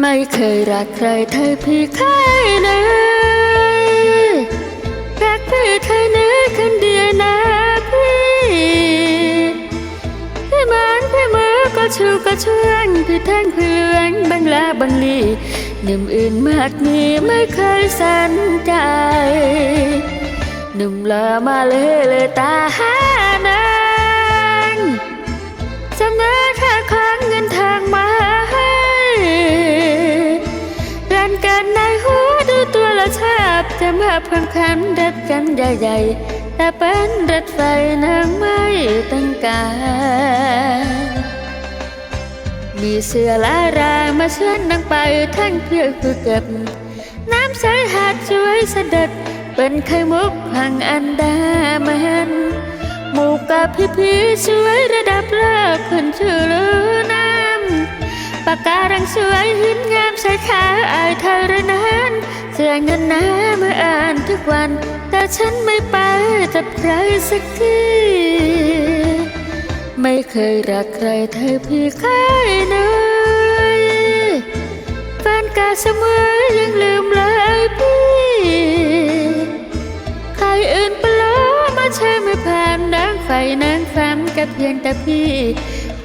ไม่เคยรักใครเท่าพี่ใครเลยรักพี่เธอเนื้อคนเดียวนะพี่พี่มันพี่มือก็ชูก็ช่วนพี่แท่งพี่เลืองบังลาบังลีหนุ่มอื่นมากมีไม่เคยสนใจหนุ่มละมาเลยเลยตาหา บจะมาเพิ่มคันรัดกันใหญ่ๆแต่เป็นรัดไฟนางไม่ตั้งการมีเสือลารางมาเชิญนางไปทั้งเพื่อคือเก็บ น้ำใสหาดสวยเสด็จ เป็นไข่มุกพังอันดามันหมู่กับพี่พี่ๆสวยระดับเลิกคนชื่อ สวยหินงามใส่ขาอายเธอระนั้นเสื้อเงินน้ามาอ่านทุกวัน แต่ฉันไม่ไปจับใครสักทีไม่เคยรักใครเธอพี่ใครเลยแฟนกาเสมอยังลืมเลยพี่ ใครอื่นไปล้วมาใช่ไม่ผ่านนางไฟนางฟ้มกับเพียงแต่พี่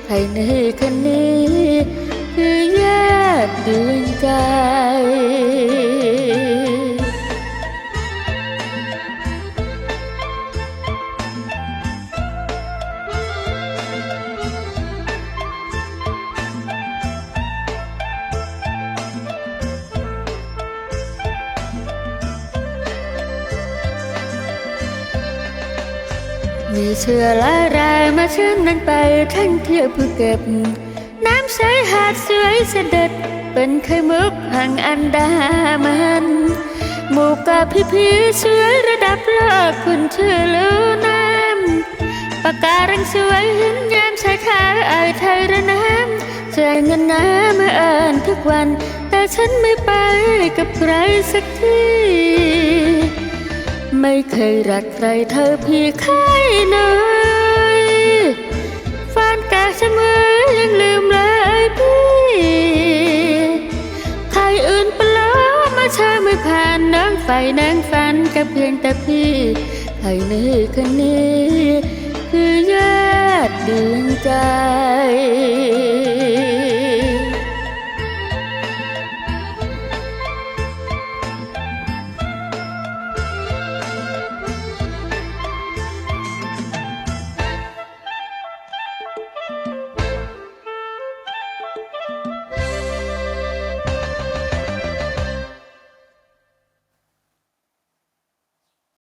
ใครในคนนี้ ดวงใจ มีเชื่อลายรายมาเชิญนั้นไปทั้งเที่ยวเพื่อเก็บ น้ำใสหาดสวยเสด็จ เป็นไข่มุกห่างอันดามันหมู่กับพี่พี่ๆสวยระดับโลกคุณชื่อลูน้ำปากการังสวยหินยามชายคาอายไทยระน้ำใจเงินน้ำมาอ่านทุกวัน แต่ฉันไม่ไปกับใครสักทีไม่เคยรักใครเท่าพี่ใครเลยฟันกาเสมอ ไฟนางฝันกับเพียงแต่พี่ใครในคนนี้ คือญาติดวงใจ